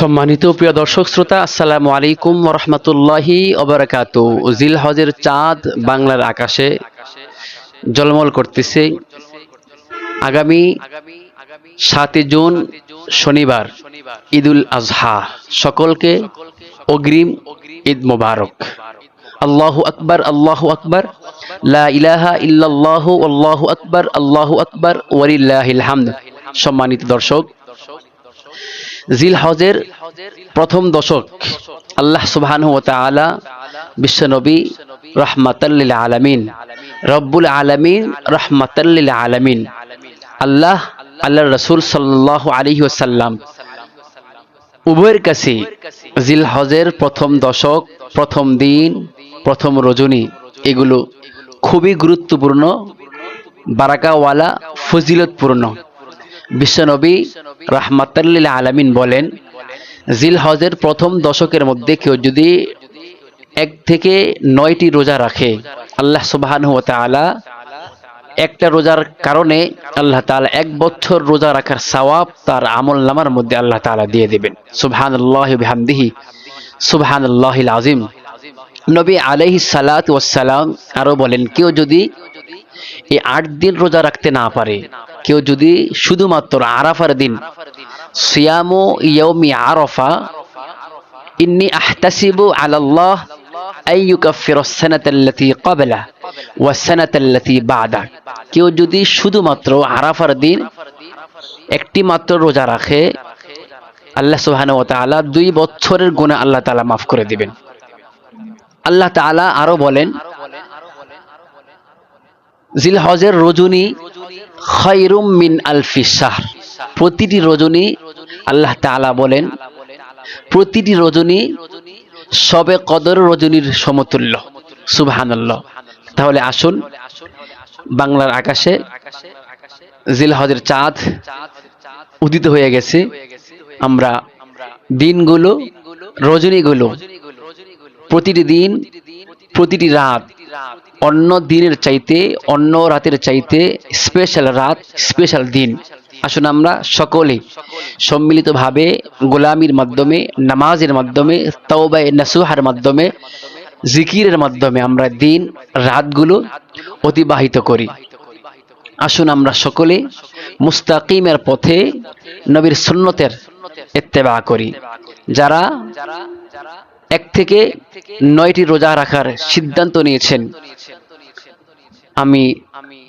সম্মানিত প্রিয় দর্শক শ্রোতা, আসসালামু আলাইকুম রহমতুল্লাহি অবরাকাত জিল হজের চাঁদ বাংলার আকাশে জলমল করতেছে। আগামী সাতই জুন শনিবার, ঈদুল আজহা। সকলকে অগ্রিম ঈদ মোবারক। আল্লাহু আকবার আল্লাহু আকবার। লা ইলাহা ইল্লাল্লাহু, আল্লাহু আকবার আল্লাহু আকবার, ওয়ালিল্লাহিল হামদ। সম্মানিত দর্শক জিল হজের প্রথম দশক। আল্লাহ সুবহানাহু ওয়া তাআলা বিশ্বনবী রহমাতাল্লিল আলামিন, রব্বুল আলামিন রহমাতাল্লিল আলামিন। আল্লাহ আল্লাহ রসুল সাল্লাহ আলাইহি ওয়াসাল্লাম উভয়ের কাছে জিল হজের প্রথম দশক, প্রথম দিন, প্রথম রজনী, এগুলো খুবই গুরুত্বপূর্ণ, বারাকাওয়ালা, ফজিলতপূর্ণ। বিশ্বনবী রাহমাতাল্লিল আলামিন বলেন জিল হজের প্রথম দশকের মধ্যে কেউ যদি এক থেকে নয়টি রোজা রাখে, আল্লাহ সুবহানাহু ওয়া একটা রোজার কারণে আল্লাহ তাআলা এক বছর রোজা রাখার সওয়াব তার আমল নামার মধ্যে আল্লাহ তাআলা দিয়ে দিবেন। সুবহানাল্লাহি বিহামদিহি, সুবহানাল্লাহিল আযীম। নবী আলাইহিস সালাত ওয়াস সালাম আরও বলেন, কেউ যদি এই আট দিন রোজা রাখতে না পারে। কেউ যদি শুধুমাত্র আরাফার দিন আরাফা, ইন্নি আহতাসিবু কেউ যদি শুধুমাত্র আরাফার দিন একটি মাত্র রোজা রাখে, আল্লাহ তাআলা দুই বছরের গুনাহ আল্লাহ তাআলা মাফ করে দিবেন। আল্লাহ তাআলা আরও বলেন জিলহজের রজনী খৈরুম মিন আলফি শাহর। প্রতিটি রজনী আল্লাহ তাআলা বলেন, প্রতিটি রজনী সবে কদর রজনীর সমতুল্য। সুবহানাল্লাহ। তাহলে আসুন, বাংলার আকাশে জিলহজের চাঁদ উদিত হয়ে গেছে। আমরা দিনগুলো, রজনীগুলো, প্রতিটি দিন, প্রতিটি রাত অন্য দিনের চাইতে, অন্য রাতের চাইতে স্পেশাল রাত স্পেশাল দিন। আসুন আমরা সকলে সম্মিলিতভাবে গোলামির মাধ্যমে, নামাজের মাধ্যমে, তওবায় নাসুহার মাধ্যমে, জিকিরের মাধ্যমে আমরা দিন, রাতগুলো অতিবাহিত করি। আসুন আমরা সকলে মুস্তাকিমের পথে নবীর সুন্নতের ইত্তেবা করি। যারা এক থেকে নয়টি রোজা রাখার সিদ্ধান্ত নিয়েছেন। আমি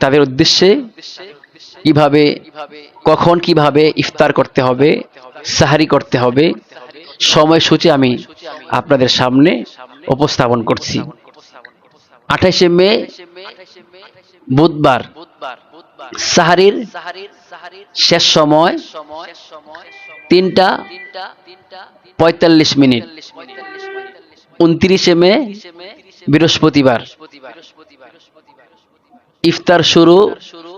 তাদের উদ্দেশ্যে কীভাবে, কখন কীভাবে ইফতার করতে হবে, সাহারি করতে হবে, সময়সূচি আমি আপনাদের সামনে উপস্থাপন করছি। আঠাইশে মে, বুধবার, সাহারির শেষ সময় তিনটা পঁয়তাল্লিশ মিনিট। উনত্রিশে মে, বৃহস্পতিবার। ইফতার শুরু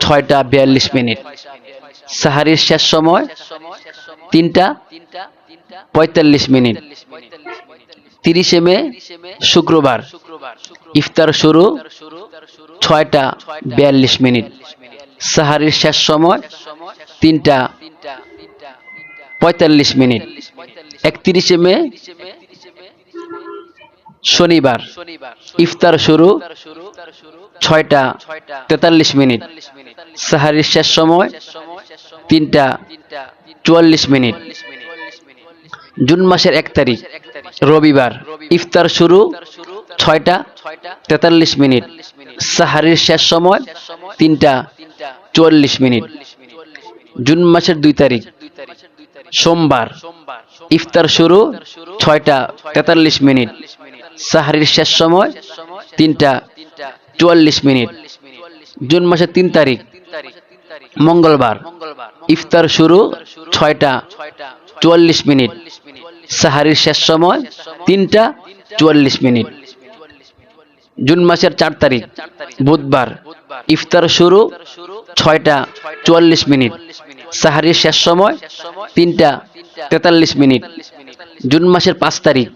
ছয়টা বিয়াল্লিশ মিনিট। সাহারির শেষ সময় তিনটা পঁয়তাল্লিশ মিনিট। তিরিশে মে, শুক্রবার। ইফতার শুরু ছয়টা বিয়াল্লিশ মিনিট। সাহারির শেষ সময় তিনটা পঁয়তাল্লিশ মিনিট। একত্রিশে মে শনিবার। ইফতার শুরু ছয়টা তেতাল্লিশ মিনিট। সাহারির শেষ সময় তিনটা চুয়াল্লিশ মিনিট। জুন মাসের এক তারিখ, রবিবার। ইফতার শুরু ছয়টা তেতাল্লিশ মিনিট। সাহারির শেষ সময় তিনটা চুয়াল্লিশ মিনিট। জুন মাসের দুই তারিখ, সোমবার। ইফতার শুরু ছয়টা তেতাল্লিশ মিনিট। সাহারির শেষ সময় তিনটা চুয়াল্লিশ মিনিট। জুন মাসের তিন তারিখ, মঙ্গলবার। ইফতার শুরু ছয়টা চুয়াল্লিশ মিনিট। সাহারির শেষ সময় তিনটা চুয়াল্লিশ মিনিট। জুন মাসের চার তারিখ, বুধবার। ইফতার শুরু ছয়টা চুয়াল্লিশ মিনিট। সাহারির শেষ সময় তিনটা তেতাল্লিশ মিনিট। জুন মাসের পাঁচ তারিখ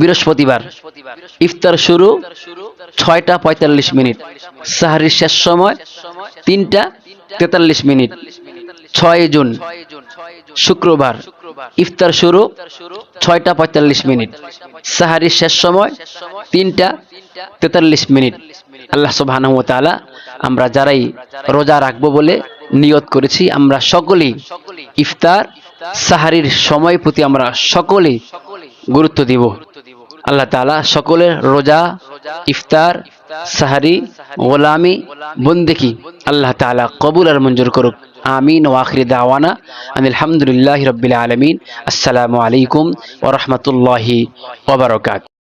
বৃহস্পতিবার। ইফতার শুরু ছয়টা পঁয়তাল্লিশ মিনিট। সাহারির শেষ সময় তিনটা তেতাল্লিশ মিনিট। ছয় জুন, শুক্রবার। ইফতার শুরু ছয়টা পঁয়তাল্লিশ মিনিট। সাহারির শেষ সময় তিনটা তেতাল্লিশ মিনিট। আল্লাহ সুবহানাহু ওয়া আমরা যারাই রোজা রাখব বলে নিয়ত করেছি, আমরা সকলেই ইফতার, সাহারির সময় প্রতি আমরা সকলেই গুরুত্ব দিব। আল্লাহ তালা সকলের রোজা, ইফতার, সাহারি, গোলামি বন্দেকি আল্লাহ তালা কবুল আর মঞ্জুর করুক। আমিন ও আখিরি দাওয়ানা আলহামদুলিল্লাহ রবিল আলমিন। আসসালামু আলাইকুম ওরহমতুল্লাহি ওবরকাত